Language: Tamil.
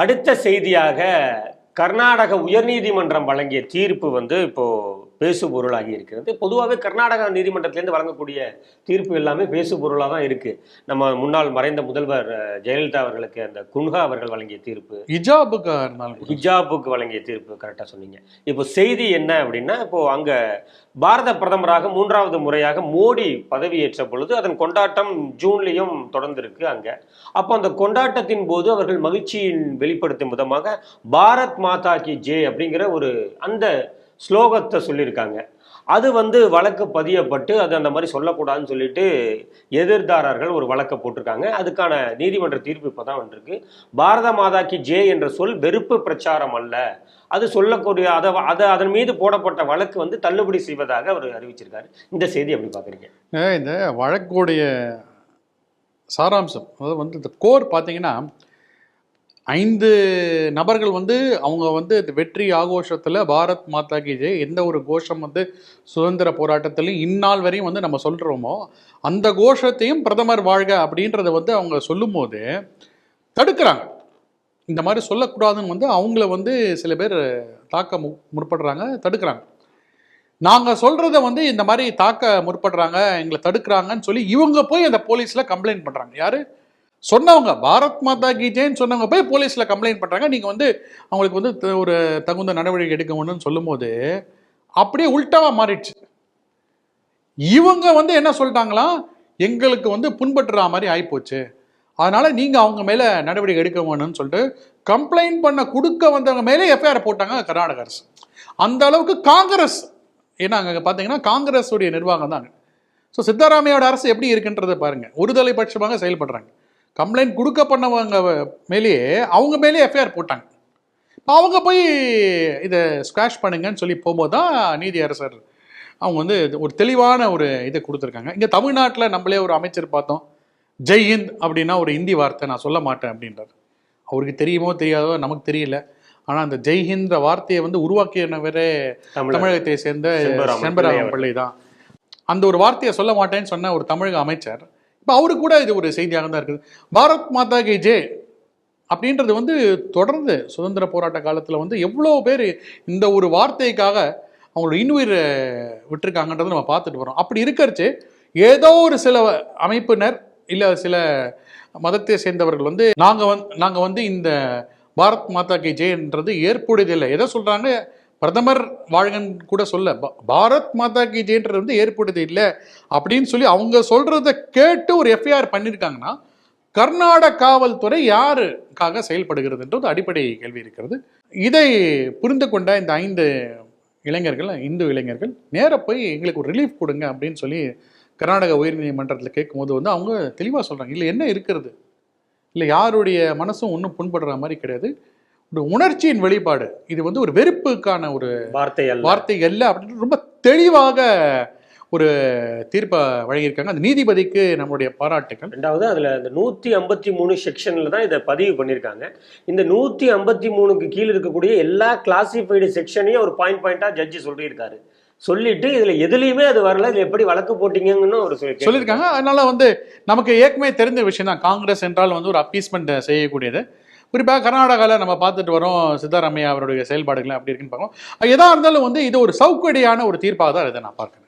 அடுத்த செய்தியாக கர்நாடக உயர்நீதிமன்றம் வழங்கிய தீர்ப்பு வந்து இப்போது பேசு பொருளாகி இருக்கிறது. பொதுவாகவே கர்நாடகா நீதிமன்றத்திலேருந்து வழங்கக்கூடிய தீர்ப்பு எல்லாமே பேசு பொருளாக தான் இருக்கு. நம்ம முன்னாள் மறைந்த முதல்வர் ஜெயலலிதா அவர்களுக்கு அந்த குன்ஹா அவர்கள் வழங்கிய தீர்ப்பு. ஹிஜாபுக்கு. ஹிஜாபுக்கு வழங்கிய தீர்ப்பு கரெக்டாக சொன்னீங்க. இப்போ செய்தி என்ன அப்படின்னா இப்போ அங்க பாரத பிரதமராக மூன்றாவது முறையாக மோடி பதவியேற்ற பொழுது அதன் கொண்டாட்டம் ஜூன்லேயும் தொடர்ந்து இருக்கு அங்க. அப்போ அந்த கொண்டாட்டத்தின் போது அவர்கள் மகிழ்ச்சியின் வெளிப்படுத்தும் விதமாக பாரத் மாதா கி ஜே அப்படிங்கிற ஒரு அந்த ஸ்லோகத்தை சொல்லியிருக்காங்க. அது வந்து வழக்கு பதியப்பட்டு அது அந்த மாதிரி சொல்லக்கூடாதுன்னு சொல்லிட்டு எதிர்தாரர்கள் ஒரு வழக்கை போட்டிருக்காங்க. அதுக்கான நீதிமன்ற தீர்ப்பு இப்போ தான் வந்திருக்கு. பாரத மாதாக்கு ஜே என்ற சொல் வெறுப்பு பிரச்சாரம் அல்ல. அது சொல்லக்கூடிய அதை அதை அதன் மீது போடப்பட்ட வழக்கு வந்து தள்ளுபடி செய்வதாக அவர் அறிவிச்சிருக்காரு. இந்த செய்தி எப்படி பார்க்குறீங்க? இந்த வழக்குடைய சாராம்சம் அதாவது வந்து இந்த கோர் பார்த்தீங்கன்னா ஐந்து நபர்கள் வந்து அவங்க வந்து வெற்றி ஆகோஷத்தில் பாரத் மாதா கி ஜெய் எந்த ஒரு கோஷம் வந்து சுதந்திர போராட்டத்திலையும் இந்நாள் வரையும் வந்து நம்ம சொல்கிறோமோ அந்த கோஷத்தையும் பிரதமர் வாழ்க அப்படின்றத வந்து அவங்க சொல்லும்போது தடுக்கிறாங்க. இந்த மாதிரி சொல்லக்கூடாதுன்னு வந்து அவங்கள வந்து சில பேர் தாக்க மு முற்படுறாங்க தடுக்கிறாங்க. நாங்கள் சொல்கிறத வந்து இந்த மாதிரி தாக்க முற்படுறாங்க எங்களை தடுக்கிறாங்கன்னு சொல்லி இவங்க போய் அந்த போலீஸில் கம்ப்ளைண்ட் பண்ணுறாங்க யார்? சொன்னவங்க பாரத் மாதா கி சொன்னவங்க போய் போலீஸில் கம்ப்ளைண்ட் பண்ணுறாங்க நீங்கள் வந்து அவங்களுக்கு வந்து த- ஒரு தகுந்த நடவடிக்கை எடுக்கணும்னு சொல்லும்போது அப்படியே உல்ட்டாவாக மாறிடுச்சு. இவங்க வந்து என்ன சொல்லிட்டாங்களாம் எங்களுக்கு வந்து புண்பற்றுற மாதிரி ஆகிப்போச்சு அதனால் நீங்கள் அவங்க மேலே நடவடிக்கை எடுக்க வேணும்னு சொல்லிட்டு கம்ப்ளைண்ட் பண்ண கொடுக்க வந்தவங்க மேலே எஃப்ஐஆர் போட்டாங்க கர்நாடக அரசு. அந்த அளவுக்கு காங்கிரஸ் ஏன்னா அங்கே பார்த்தீங்கன்னா காங்கிரஸுடைய நிர்வாகம் தான். ஸோ சித்தராமையோட அரசு எப்படி இருக்குன்றதை பாருங்கள் ஒருதலை பட்சமாக செயல்படுறாங்க. கம்ப்ளைண்ட் கொடுக்க பண்ணவங்க மேலேயே அவங்க மேலே எஃப்ஐஆர் போட்டாங்க. அவங்க போய் இதை ஸ்குவாஷ் பண்ணுங்கன்னு சொல்லி போகும்போது தான் நீதி அரசர் அவங்க வந்து ஒரு தெளிவான ஒரு இதை கொடுத்துருக்காங்க. இங்கே தமிழ்நாட்டில் நம்மளே ஒரு அமைச்சர் பார்த்தோம். ஜெய் ஹிந்த் அப்படின்னா ஒரு ஹிந்தி வார்த்தை நான் சொல்ல மாட்டேன் அப்படின்றார். அவருக்கு தெரியுமோ தெரியாதோ நமக்கு தெரியல. ஆனால் அந்த ஜெய் ஹிந்த் வார்த்தையை வந்து உருவாக்கியவரே தமிழக தமிழகத்தை சேர்ந்த செண்பராமன் பிள்ளை தான். அந்த ஒரு வார்த்தையை சொல்ல மாட்டேன்னு சொன்ன ஒரு தமிழக அமைச்சர் இப்போ அவரு கூட இது ஒரு செய்தியாக தான் இருக்குது. பாரத் மாதா கே ஜே அப்படின்றது வந்து தொடர்ந்து சுதந்திர போராட்ட காலத்தில் வந்து எவ்வளோ பேர் இந்த ஒரு வார்த்தைக்காக அவங்களோட இன்னுயிர் விட்டுருக்காங்கன்றதை நம்ம பார்த்துட்டு வரோம் அப்படி இருக்கிறச்சு ஏதோ ஒரு சில அமைப்பினர் இல்லை சில மதத்தை சேர்ந்தவர்கள் வந்து நாங்கள் வந்து நாங்கள் வந்து இந்த பாரத் மாதா கே ஜெயன்றது ஏற்புடையதில்லை. எதை சொல்கிறாங்க பிரதமர் வாழ்கன் கூட சொல்ல பாரத் மாதா கி ஜெயன்றது வந்து ஏற்படுது இல்லை அப்படின்னு சொல்லி அவங்க சொல்கிறத கேட்டு ஒரு எஃப்ஐஆர் பண்ணியிருக்காங்கன்னா கர்நாடக காவல்துறை யாருக்காக செயல்படுகிறதுன்றது அடிப்படை கேள்வி இருக்கிறது. இதை புரிந்து கொண்ட இந்த ஐந்து இளைஞர்கள் இந்து இளைஞர்கள் நேர போய் எங்களுக்கு ஒரு ரிலீஃப் கொடுங்க அப்படின்னு சொல்லி கர்நாடக உயர்நீதிமன்றத்தில் கேட்கும்போது வந்து அவங்க தெளிவாக சொல்கிறாங்க இல்லை என்ன இருக்கிறது? இல்லை யாருடைய மனசும் ஒன்றும் புண்படுற மாதிரி கிடையாது. ஒரு உணர்ச்சியின் வெளிப்பாடு. இது வந்து ஒரு வெறுப்புக்கான ஒரு வார்த்தை வார்த்தை அல்ல அப்படின்னு ரொம்ப தெளிவாக ஒரு தீர்ப்பை வழங்கியிருக்காங்க. அந்த நீதிபதிக்கு நம்மளுடைய பாராட்டுக்கள். ரெண்டாவது அதுல இந்த நூத்தி ஐம்பத்தி மூணு செக்ஷன்ல தான் இதை பதிவு பண்ணியிருக்காங்க. இந்த நூத்தி ஐம்பத்தி மூணுக்கு கீழே இருக்கக்கூடிய எல்லா கிளாசிஃபைடு செக்ஷனையும் ஒரு பாயிண்ட் பாயிண்டா ஜட்ஜி சொல்லியிருக்காரு. சொல்லிட்டு இதுல எதுலயுமே அது வரல. இது எப்படி வழக்கு போட்டீங்கன்னு ஒரு சொல்லி சொல்லியிருக்காங்க. அதனால வந்து நமக்கு ஏற்கனவே தெரிஞ்ச விஷயம் தான் காங்கிரஸ் என்றால் வந்து ஒரு அப்பீஸ்மெண்ட் செய்யக்கூடியது. குறிப்பாக கர்நாடகாவில் நம்ம பார்த்துட்டு வரோம் சித்தராமையா அவருடைய செயல்பாடுகள் அப்படி இருக்குன்னு பார்க்கணும். எதா இருந்தாலும் வந்து இது ஒரு சவுக்கடியான ஒரு தீர்ப்பாக தான் இதை நான் பார்க்குறேன்.